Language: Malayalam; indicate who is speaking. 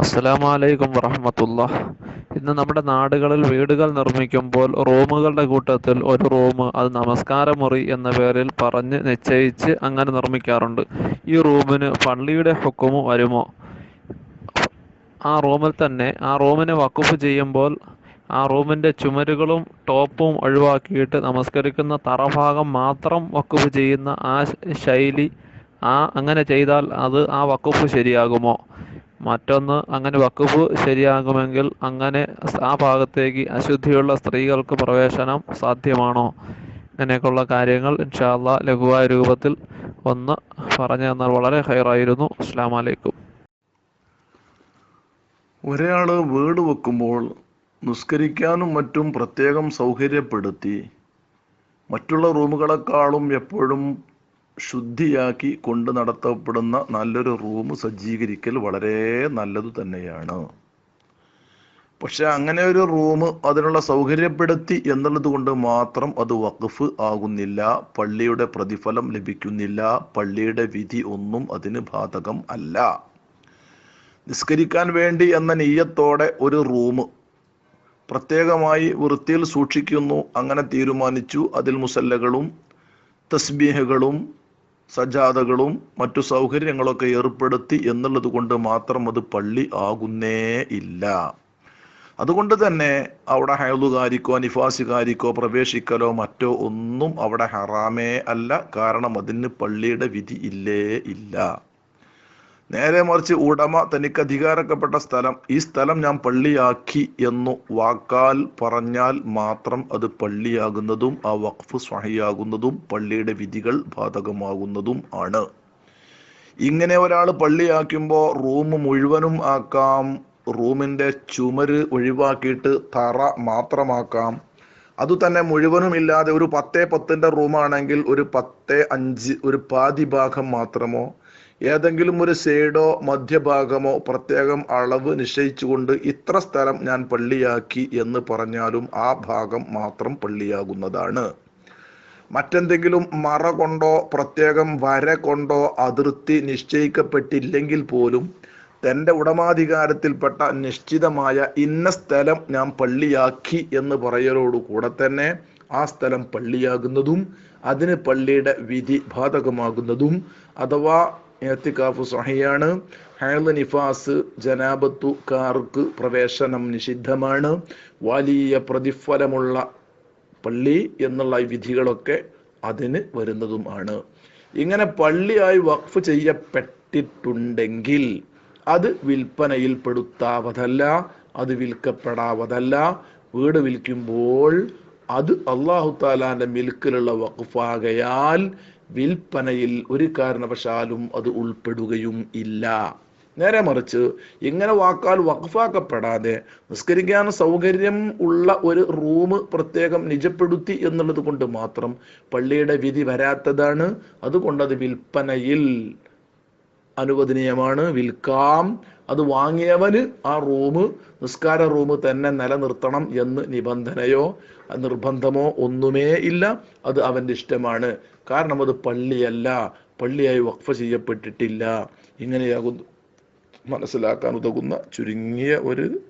Speaker 1: അസ്സലാമു അലൈക്കും വറഹമത്തുള്ള ഇന്ന് നമ്മുടെ നാടുകളിൽ വീടുകൾ നിർമ്മിക്കുമ്പോൾ റൂമുകളുടെ കൂട്ടത്തിൽ ഒരു റൂം അത് നമസ്കാരമുറി എന്ന പേരിൽ പറഞ്ഞ് നിശ്ചയിച്ച് അങ്ങനെ നിർമ്മിക്കാറുണ്ട്. ഈ റൂമിന് പള്ളിയുടെ ഹുക്കുമ് വരുമോ? ആ റൂമിൽ തന്നെ ആ റൂമിനെ വക്കുഫ് ചെയ്യുമ്പോൾ ആ റൂമിന്റെ ചുമരുകളും ടോപ്പും ഒഴിവാക്കിയിട്ട് നമസ്കരിക്കുന്ന തറഭാഗം മാത്രം വക്കുഫ് ചെയ്യുന്ന ആ ശൈലി ആ അങ്ങനെ ചെയ്താൽ അത് ആ വക്കുഫ് ശരിയാകുമോ? മറ്റൊന്ന് അങ്ങനെ വക്കുഫ് ശരിയാകുമെങ്കിൽ അങ്ങനെ ആ ഭാഗത്തേക്ക് അശുദ്ധിയുള്ള സ്ത്രീകൾക്ക് പ്രവേശനം സാധ്യമാണോ? ഇങ്ങനെയൊക്കെയുള്ള കാര്യങ്ങൾ ഇൻഷാല്ല ലഘുവായ രൂപത്തിൽ ഒന്ന് പറഞ്ഞു തന്നാൽ വളരെ ഹൈറായിരുന്നു. അസ്സാം വലൈക്കും
Speaker 2: ഒരാൾ വീട് വെക്കുമ്പോൾ നിസ്കരിക്കാനും മറ്റും പ്രത്യേകം സൗകര്യപ്പെടുത്തി മറ്റുള്ള റൂമുകളെക്കാളും എപ്പോഴും ശുദ്ധിയാക്കി കൊണ്ട് നടത്തപ്പെടുന്ന നല്ലൊരു റൂം സജ്ജീകരിക്കൽ വളരെ നല്ലത് തന്നെയാണ്. പക്ഷെ അങ്ങനെ ഒരു റൂം അതിനുള്ള സൗകര്യപ്പെടുത്തി എന്നുള്ളത് കൊണ്ട് മാത്രം അത് വഖഫ് ആകുന്നില്ല പള്ളിയുടെ പ്രതിഫലം ലഭിക്കുന്നില്ല പള്ളിയുടെ വിധി ഒന്നും അതിന് ബാധകം അല്ല. നിസ്കരിക്കാൻ വേണ്ടി എന്ന നെയ്യത്തോടെ ഒരു റൂം പ്രത്യേകമായി വൃത്തിയിൽ സൂക്ഷിക്കുന്നു അങ്ങനെ തീരുമാനിച്ചു. അതിൽ മുസല്ലകളും തസ്ബീഹുകളും സജാദകളും മറ്റു സൗകര്യങ്ങളൊക്കെ ഏർപ്പെടുത്തി എന്നുള്ളത് കൊണ്ട് മാത്രം അത് പള്ളി ആകുന്നേ ഇല്ല. അതുകൊണ്ട് തന്നെ അവിടെ ഹയലുകാരിക്കോ നിഫാസുകാരിക്കോ പ്രവേശിക്കലോ മറ്റോ ഒന്നും അവിടെ ഹറാമേ അല്ല. കാരണം അതിന് പള്ളിയുടെ വിധി ഇല്ലേ ഇല്ല. നേരെ മറിച്ച് ഉടമ തനിക്ക് അധികാരക്കപ്പെട്ട സ്ഥലം. ഈ സ്ഥലം ഞാൻ പള്ളിയാക്കി എന്നു വാക്കാൽ പറഞ്ഞാൽ മാത്രം അത് പള്ളിയാകുന്നതും ആ വഖഫ് സ്വഹിയാകുന്നതും പള്ളിയുടെ വിധികൾ ബാധകമാകുന്നതും ആണ്. ഇങ്ങനെ ഒരാൾ പള്ളിയാക്കുമ്പോൾ റൂം മുഴുവനും ആക്കാം റൂമിന്റെ ചുമര് ഒഴിവാക്കിയിട്ട് തറ മാത്രമാക്കാം. അതുതന്നെ മുഴുവനും ഇല്ലാതെ ഒരു പത്തേ പത്തിന്റെ റൂമാണെങ്കിൽ ഒരു പത്തേ അഞ്ച് ഒരു പാതി ഭാഗം മാത്രമോ ഏതെങ്കിലും ഒരു സൈഡോ മധ്യഭാഗമോ പ്രത്യേകം അളവ് നിശ്ചയിച്ചുകൊണ്ട് ഇത്ര സ്ഥലം ഞാൻ പള്ളിയാക്കി എന്ന് പറഞ്ഞാലും ആ ഭാഗം മാത്രം പള്ളിയാകുന്നതാണ്. മറ്റെന്തെങ്കിലും മറ കൊണ്ടോ പ്രത്യേകം വര കൊണ്ടോ അതിർത്തി നിശ്ചയിക്കപ്പെട്ടില്ലെങ്കിൽ പോലും തന്റെ ഉടമാധികാരത്തിൽപ്പെട്ട നിശ്ചിതമായ ഇന്ന സ്ഥലം ഞാൻ പള്ളിയാക്കി എന്ന് പറയലോടുകൂടെ തന്നെ ആ സ്ഥലം പള്ളിയാകുന്നതും അതിന് പള്ളിയുടെ വിധി ബാധകമാകുന്നതും അഥവാ ഏത്തിക്കാഫ് സഹിയാണ് ഹൈദ് നിഫാസ് ജനാബത്തു കാർക്ക് പ്രവേശനം നിഷിദ്ധമാണ്. വലിയ പ്രതിഫലമുള്ള പള്ളി എന്നുള്ള വിധികളൊക്കെ അതിന് വരുന്നതുമാണ് ഇങ്ങനെ പള്ളിയായി വഖഫ് ചെയ്യപ്പെട്ടിട്ടുണ്ടെങ്കിൽ അത് വിൽപ്പനയിൽ പെടുത്താവതല്ല അത് വിൽക്കപ്പെടാവതല്ല. വീട് വിൽക്കുമ്പോൾ അത് അള്ളാഹു താലാന്റെ മിൽക്കിലുള്ള വഖഫാകയാൽ വിൽപ്പനയിൽ ഒരു കാരണവശാലും അത് ഉൾപ്പെടുകയും ഇല്ല. നേരെ മറിച്ച് ഇങ്ങനെ വാക്കാൽ വഖഫാക്കപ്പെടാതെ നിസ്കരിക്കാൻ സൗകര്യം ഉള്ള ഒരു റൂം പ്രത്യേകം നിജപ്പെടുത്തി എന്നുള്ളത് കൊണ്ട് മാത്രം പള്ളിയുടെ വിധി വരാത്തതാണ്. അതുകൊണ്ട് അത് വിൽപ്പനയിൽ. അനുവദനീയമാണ്. വിൽക്കാം. അത് വാങ്ങിയവന് ആ റൂം നിസ്കാര റൂം തന്നെ നിലനിർത്തണം എന്ന് നിബന്ധനയോ നിർബന്ധമോ ഒന്നുമേ ഇല്ല. അത് അവന്റെ ഇഷ്ടമാണ്. കാരണം അത് പള്ളിയല്ല. പള്ളിയായി വഖഫ് ചെയ്യപ്പെട്ടിട്ടില്ല. ഇങ്ങനെയാകുന്നു. മനസ്സിലാക്കാൻ ഉതകുന്ന ചുരുങ്ങിയ ഒരു